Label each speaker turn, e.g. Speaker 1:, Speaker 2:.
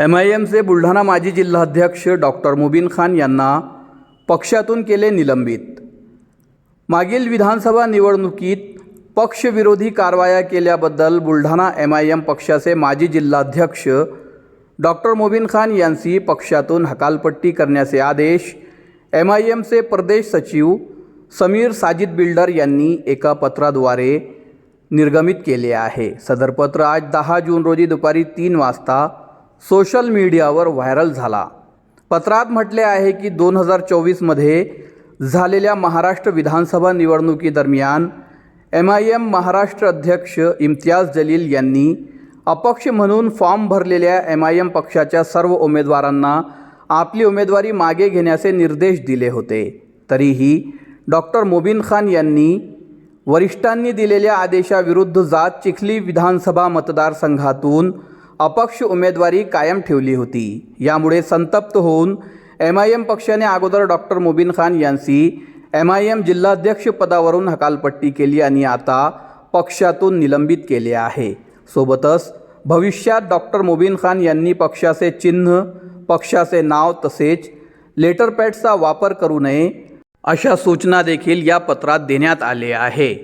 Speaker 1: M I एमचे Buldhana माजी जिल्हाध्यक्ष doctor मुबीन खान यांना पक्षातून केले निलंबित. मागील विधानसभा निवडणुकीत पक्षविरोधी कारवाया केल्याबद्दल बुलढाणा एम आय एम पक्षाचे माजी जिल्हाध्यक्ष डॉक्टर मुबीन खान यांची पक्षातून हकालपट्टी करण्याचे आदेश एम आय एमचे प्रदेश सचिव समीर साजिद बिल्डर यांनी एका पत्राद्वारे निर्गमित केले आहे. सदर पत्र आज दहा जून रोजी दुपारी तीन वाजता सोशल मीडियावर व्हायरल झाला. पत्रात म्हटले आहे की दोन हजार चोवीसमध्ये झालेल्या महाराष्ट्र विधानसभा निवडणुकीदरम्यान एम आय एम महाराष्ट्र अध्यक्ष इम्तियाज जलील यांनी अपक्ष म्हणून फॉर्म भरलेल्या एम आय एम पक्षाच्या सर्व उमेदवारांना आपली उमेदवारी मागे घेण्याचे निर्देश दिले होते. तरीही डॉक्टर मोबीन खान यांनी वरिष्ठांनी दिलेल्या आदेशाविरुद्ध जात चिखली विधानसभा मतदारसंघातून अपक्ष उमेदवारी कायम ठेवली होती. यामुळे संतप्त होऊन एम आय एम पक्षाने अगोदर डॉक्टर मुबीन खान यांची एम आय एम जिल्हाध्यक्ष पदावरून हकालपट्टी केली आणि आता पक्षातून निलंबित केले आहे. सोबतच भविष्यात डॉक्टर मुबीन खान यांनी पक्षाचे चिन्ह पक्षाचे नाव तसेच लेटरपॅडचा वापर करू नये अशा सूचना देखील या पत्रात देण्यात आले आहे